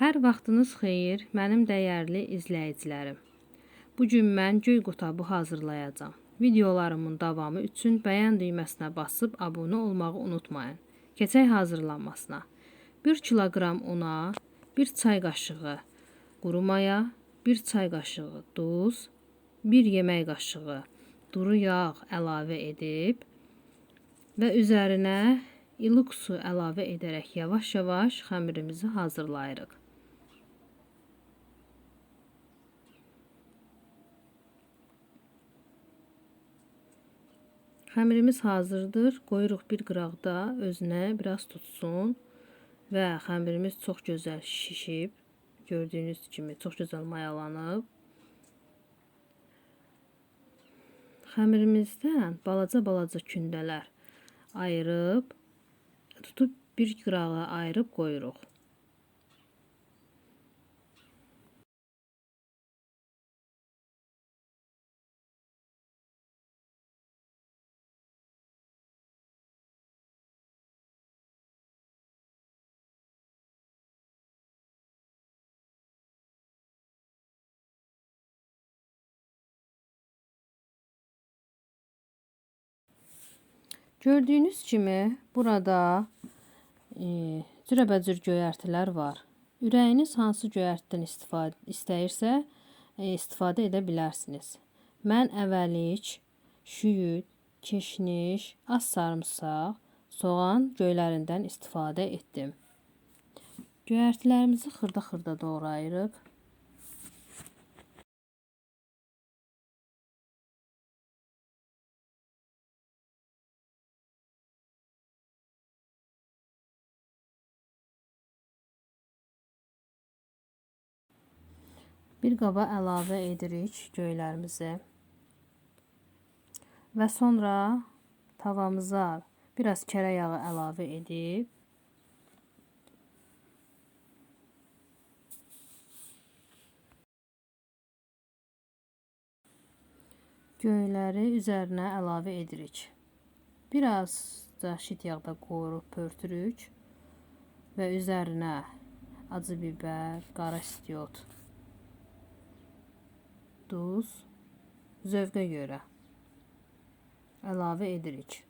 Hər vaxtınız xeyir, mənim dəyərli izləyicilərim. Bu gün mən göy qutabı hazırlayacağam. Videolarımın davamı üçün bəyən düyməsinə basıb abunə olmağı unutmayın. Keçək hazırlanmasına. 1 kiloqram una, 1 çay qaşığı quru maya, 1 çay qaşığı duz, 1 yemək qaşığı duru yağ əlavə edib və üzərinə ilıq su əlavə edərək yavaş-yavaş xəmirimizi hazırlayırıq. Xəmirimiz hazırdır. Qoyuruq bir qıraqda özünə biraz tutsun və xəmirimiz çox gözəl şişib. Gördüyünüz kimi çox gözəl mayalanıb. Xəmirimizdən balaca-balaca kündələr ayırıb tutub bir qırağa ayırıb qoyuruq. Gördüyünüz kimi burada e, cürəbəcür göyərtilər var. Ürəyiniz hansı göyərtidən istifadə istəyirsə e, istifadə edə bilərsiniz. Mən əvvəlik şüyüd, keşniş, az sarımsaq, soğan göylərindən istifadə etdim. Göyərtilərimizi xırda-xırda doğrayırıq. Bir qaba əlavə edirik göylərimizi. Və sonra tavamıza biraz kərə yağı əlavə edib göyləri üzərinə əlavə edirik. Biraz da şit yağda qoyuruq, pörtürük və üzərinə acı biber, qara istiot duz, zövqə görə əlavə edirik.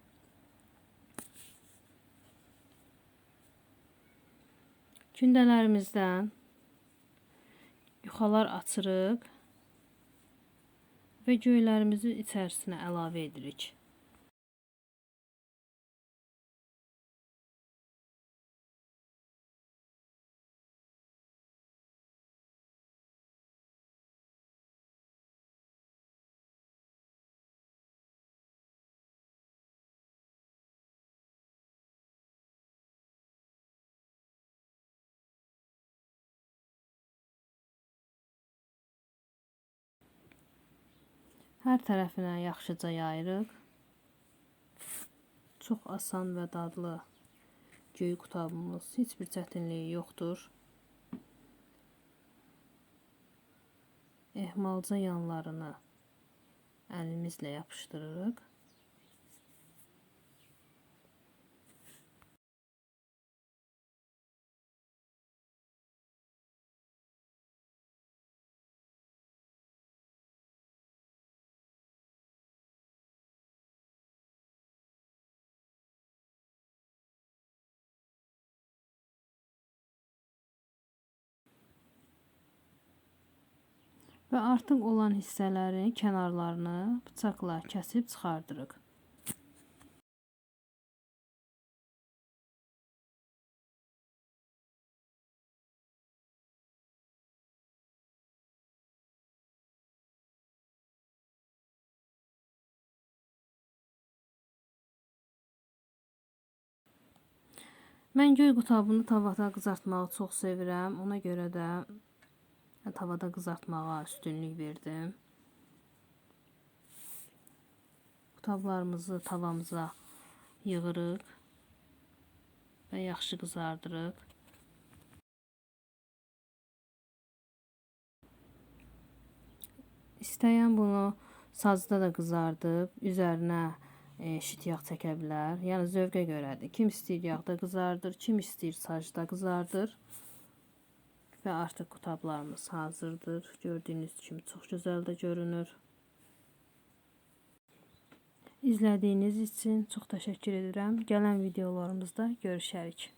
Kündələrimizdən yuxalar açırıq və göylərimizi içərisinə əlavə edirik. Hər tərəfinə yaxşıca yayırıq. Çox asan və dadlı göy qutabımız. Heç bir çətinliyi yoxdur. Ehmalca yanlarını əlimizlə yapışdırırıq. Və artıq olan hissələri kənarlarını bıçaqla kəsib çıxardırıq. Mən göy qutabını tavada qızartmağı çox sevirəm. Ona görə də tavada qızartmağa üstünlük verdim. Qutablarımızı tavamıza yığırıq və yaxşı qızardırıq. İstəyən bunu sazda da qızardıb, üzərinə e, şit yağ çəkə bilər. Yəni zövqə görədir. Kim istəyir yağda qızardır, kim istəyir sacda qızardır. Və artıq qutablarımız hazırdır. Gördüyünüz kimi çox gözəl də görünür. İzlədiyiniz üçün çox təşəkkür edirəm. Gələn videolarımızda görüşərik.